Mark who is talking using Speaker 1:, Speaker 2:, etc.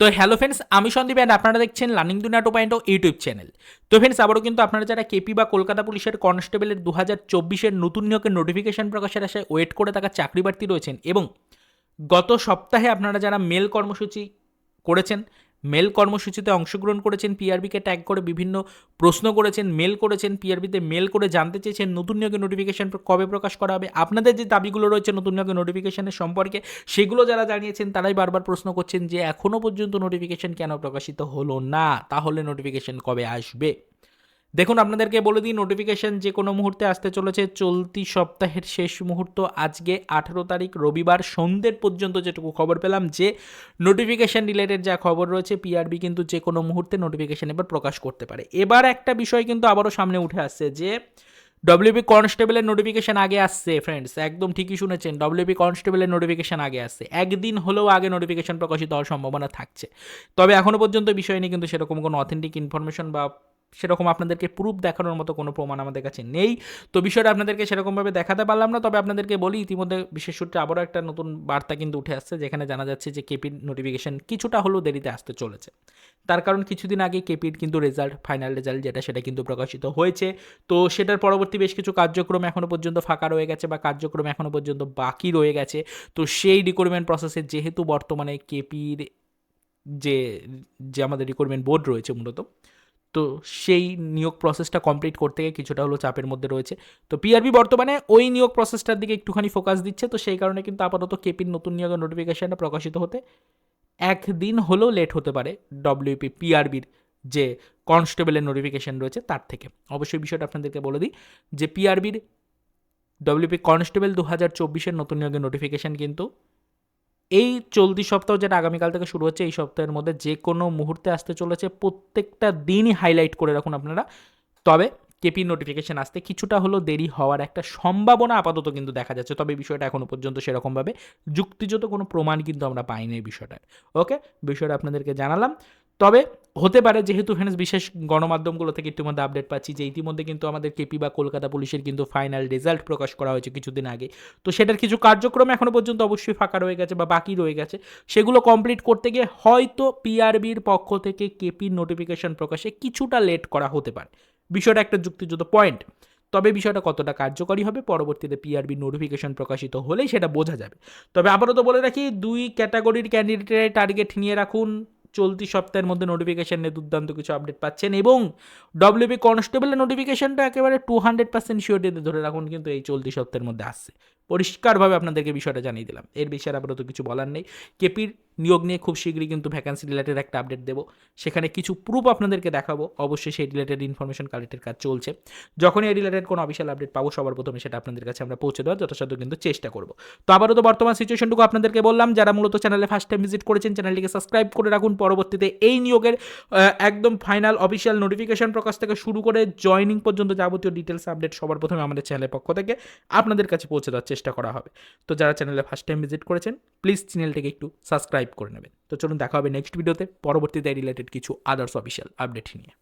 Speaker 1: তো hello friends আমি Sandeep and আপনারা দেখছেন learning Duniya two point YouTube channel তো ফ্রেন্ডস আবারও কিন্তু আপনারা যারা কেপি বা কলকাতা পুলিশের কনস্টেবলের দু হাজার চব্বিশের নতুন নিয়োগের নোটিফিকেশন প্রকাশের আশায় ওয়েট করে থাকা চাকরি প্রার্থী রয়েছেন এবং গত সপ্তাহে আপনারা যারা মেল কর্মসূচি করেছেন মেল কর্মসূচিতে অংশগ্রহণ করেছেন পিআরবিকে ট্যাগ করে বিভিন্ন প্রশ্ন করেছেন মেল করেছেন পিআরবিতে মেল করে জানতে চেয়েছেন, নতুন নিয়োগের নোটিফিকেশন কবে প্রকাশ করা হবে, আপনাদের যে দাবিগুলো রয়েছে নতুন নিয়োগের নোটিফিকেশনের সম্পর্কে সেগুলো যারা জানিয়েছেন তারাই বারবার প্রশ্ন করছেন যে এখনও পর্যন্ত নোটিফিকেশন কেন প্রকাশিত হলো না? তাহলে নোটিফিকেশন কবে আসবে? দেখুন, আপনাদেরকে বলে দিই নোটিফিকেশন যে কোনো মুহূর্তে আসতে চলেছে, চলতি সপ্তাহের শেষ মুহূর্ত আজকে আঠেরো তারিখ রবিবার সন্ধ্যের পর্যন্ত যেটুকু খবর পেলাম, যে নোটিফিকেশন রিলেটেড যা খবর রয়েছে পিআরবি কিন্তু যে কোনো মুহূর্তে নোটিফিকেশন এবার প্রকাশ করতে পারে। এবার একটা বিষয় কিন্তু আবারও সামনে উঠে আসছে, যে ডব্লিউপি কনস্টেবলের নোটিফিকেশন আগে আসছে ফ্রেন্ডস একদম ঠিকই শুনেছেন ডব্লিউপি কনস্টেবলের নোটিফিকেশন আগে আসছে। একদিন হলেও আগে নোটিফিকেশন প্রকাশিত হওয়ার সম্ভাবনা থাকছে। তবে এখনও পর্যন্ত বিষয় নিয়ে কিন্তু সেরকম কোনো অথেন্টিক ইনফরমেশন বা সেরকম আপনাদেরকে প্রুফ দেখানোর মতো কোনো প্রমাণ আমাদের কাছে নেই। তো বিষয়টা আপনাদেরকে সেরকমভাবে দেখাতে পারলাম না, তবে আপনাদেরকে বলি, ইতিমধ্যে বিশেষ সূত্রে আবারও একটা নতুন বার্তা কিন্তু উঠে আসছে, যেখানে জানা যাচ্ছে যে কেপির নোটিফিকেশন কিছুটা হলেও দেরিতে আসতে চলেছে। তার কারণ কিছুদিন আগে কেপির কিন্তু রেজাল্ট ফাইনাল রেজাল্ট যেটা, সেটা কিন্তু প্রকাশিত হয়েছে। তো সেটার পরবর্তী বেশ কিছু কার্যক্রম এখনও পর্যন্ত ফাঁকা রয়ে গেছে বা কার্যক্রম এখনও পর্যন্ত বাকি রয়ে গেছে। তো সেই রিক্রুটমেন্ট প্রসেসে যেহেতু বর্তমানে কেপির যে যে আমাদের রিক্রুটমেন্ট বোর্ড রয়েছে মূলত তো সেই নিয়োগ প্রসেসটা কমপ্লিট করতে গিয়ে কিছুটা হলো চাপের মধ্যে রয়েছে। তো পিআরবি বর্তমানে ওই নিয়োগ প্রসেসটার দিকে একটুখানি ফোকাস দিচ্ছে। তো সেই কারণে কিন্তু আপাতত কেপির নতুন নিয়োগের নোটিফিকেশনটা প্রকাশিত হতে একদিন হলেও লেট হতে পারে ডব্লিউপি পিআরবির যে কনস্টেবলের নোটিফিকেশন রয়েছে তার থেকে। অবশ্যই বিষয়টা আপনাদেরকে বলে দিই যে পিআরবির ডব্লিউপি কনস্টেবল দু হাজার চব্বিশের নতুন নিয়োগের নোটিফিকেশান কিন্তু এই চলতি সপ্তাহ যেটা আগামীকাল থেকে শুরু হচ্ছে, এই সপ্তাহের মধ্যে যে কোনো মুহূর্তে আসতে চলেছে, প্রত্যেকটা দিনই হাইলাইট করে রাখুন আপনারা। তবে কেপি নোটিফিকেশান আসতে কিছুটা হলেও দেরি হওয়ার একটা সম্ভাবনা আপাতত কিন্তু দেখা যাচ্ছে। তবে বিষয়টা এখনও পর্যন্ত সেরকমভাবে যুক্তিযুত কোনো প্রমাণ কিন্তু আমরা পাইনি এই বিষয়টার ওকে বিষয়টা আপনাদেরকে জানালাম। তবে হতে পারে যেহেতু ফ্রেন্ডস বিশেষ গণমাধ্যমগুলো থেকে ইতিমধ্যে আপডেট পাচ্ছি যে ইতিমধ্যে কিন্তু আমাদের কেপি বা কলকাতা পুলিশের কিন্তু ফাইনাল রেজাল্ট প্রকাশ করা হয়েছে কিছুদিন আগে। তো সেটার কিছু কার্যক্রম এখনও পর্যন্ত অবশ্যই ফাঁকা রয়ে গেছে বা বাকি রয়ে গেছে। সেগুলো কমপ্লিট করতে গিয়ে হয়তো পিআরবির পক্ষ থেকে কেপির নোটিফিকেশন প্রকাশে কিছুটা লেট করা হতে পারে। বিষয়টা একটা যুক্তিযুক্ত পয়েন্ট তবে বিষয়টা কতটা কার্যকরী হবে পরবর্তীতে পিআরবি নোটিফিকেশন প্রকাশিত হলেই সেটা বোঝা যাবে। তবে আপাতত বলে রাখি, দুই ক্যাটাগরির ক্যান্ডিডেটের টার্গেট নিয়ে রাখুন। চলতি সপ্তাহের মধ্যে নোটিফিকেশান নিয়ে দুর্দান্ত কিছু আপডেট পাচ্ছেন এবং ডব্লিউপি কনস্টেবলের নোটিফিকেশানটা একেবারে টু হান্ড্রেড পার্সেন্ট শিওরিটিতে ধরে রাখুন, কিন্তু এই চলতি সপ্তাহের মধ্যে আসছে। পরিষ্কারভাবে আপনাদেরকে বিষয়টা জানিয়ে দিলাম। এর বিষয়ে আপাতত কিছু বলার নেই। কেপির নিয়োগ নিয়ে খুব শীঘ্রই কিন্তু ভ্যাকান্সি রিলেটেড একটা আপডেট দেবো। সেখানে কিছু প্রুফ আপনাদেরকে দেখাবো। অবশ্যই সেই রিলেটেড ইনফরমেশন কালেক্টের কাজ চলছে। যখনই এই রিলেটেড কোনো অফিসিয়াল আপডেট পাবো, সবার প্রথমে সেটা আপনাদের কাছে আমরা পৌঁছে দেওয়ার যথাসাধ্য কিন্তু চেষ্টা করব। তো আবারও তো বর্তমান সিচুয়েশনটুকু আপনাদেরকে বললাম। যারা মূলত চ্যানেলে ফার্স্ট টাইম ভিজিট করেছেন চ্যানেলটিকে সাবস্ক্রাইব করে রাখুন। পরবর্তীতে এই নিয়োগের একদম ফাইনাল অফিসিয়াল নোটিফিকেশন প্রকাশ থেকে শুরু করে জয়নিং পর্যন্ত যাবতীয় ডিটেলস আপডেট সবার প্রথমে আমাদের চ্যানেলের পক্ষ থেকে আপনাদের কাছে পৌঁছে দেওয়ার চেষ্টা করা হবে। তো যারা চ্যানেলে ফার্স্ট টাইম ভিজিট করেছেন প্লিজ চ্যানেলটিকে একটু সাবস্ক্রাইব করে নেবেন। তো চলুন দেখা হবে নেক্সট ভিডিওতে পরবর্তীতে রিলেটেড কিছু আদার্স অফিসিয়াল আপডেট নিয়ে।